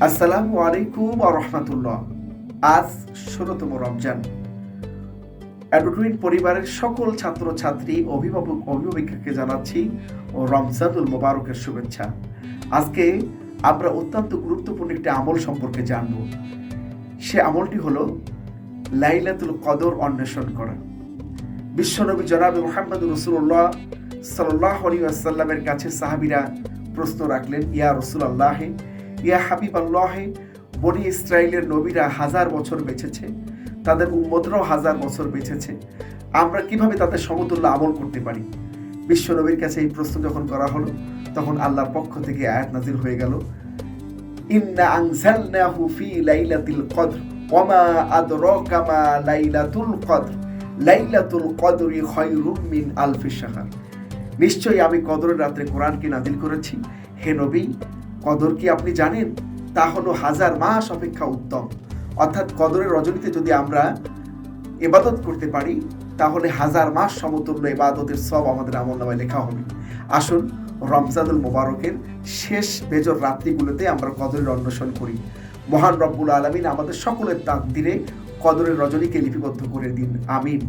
আসসালামু আলাইকুম আজ রমজান। অ্যাডুটুইন পরিবারের সকল ছাত্র ছাত্রী অভিভাবক, অভিভাবিকাকে জানাচ্ছি ও রমজানুল মোবারকের শুভেচ্ছা। আজকে আমরা অত্যন্ত গুরুত্বপূর্ণ একটি আমল সম্পর্কে জানব। সে আমলটি হলো লাইলাতুল কদর অন্বেষণ করা। বিশ্বনবী জনাব মোহাম্মদ রসুল্লাহ সাল্লাহ আলী আসাল্লামের কাছে সাহাবিরা প্রশ্ন রাখলেন, ইয়া রসুল আল্লাহে ইয়া হাবিব আল্লাহে, বনি ইসরায়েলের নবীরা হাজার বছর বেঁচেছে, তাদের উম্মদরাও হাজার বছর বেঁচেছে। আমরা কীভাবে তাদের সমতুল্য আমল করতে পারি? বিশ্ব নবীর কাছে এই প্রশ্ন যখন করা হলো, তখন আল্লাহর পক্ষ থেকে আয়াত নাজির হয়ে গেল। ইন্না আনজালনাহু ফি লাইলাতিল কদর, ওমা আদরাকা মা লাইলাতুল কদর, লাইলাতুল কদরি খায়রুম মিন আলফি শাহর। নিশ্চয়ই আমি কদরের রাত্রে কোরআনকে নাজিল করেছি। হে নবী কদর কি আপনি জানেন? তা হলো হাজার মাস অপেক্ষা উত্তম। অর্থাৎ কদরের রজনীতে যদি আমরা ইবাদত করতে পারি, তাহলে হাজার মাস সমতুল্য ইবাদতের সব আমাদের আমল নামায় লেখা হবে। আসুন, রমজানুল মোবারকের শেষ বেজর রাত্রিগুলোতে আমরা কদরের অন্বেষণ করি। মহান রব্বুল আলমিন আমাদের সকলের তাকদিরে কদরের রজনীকে লিপিবদ্ধ করে দিন। আমিন।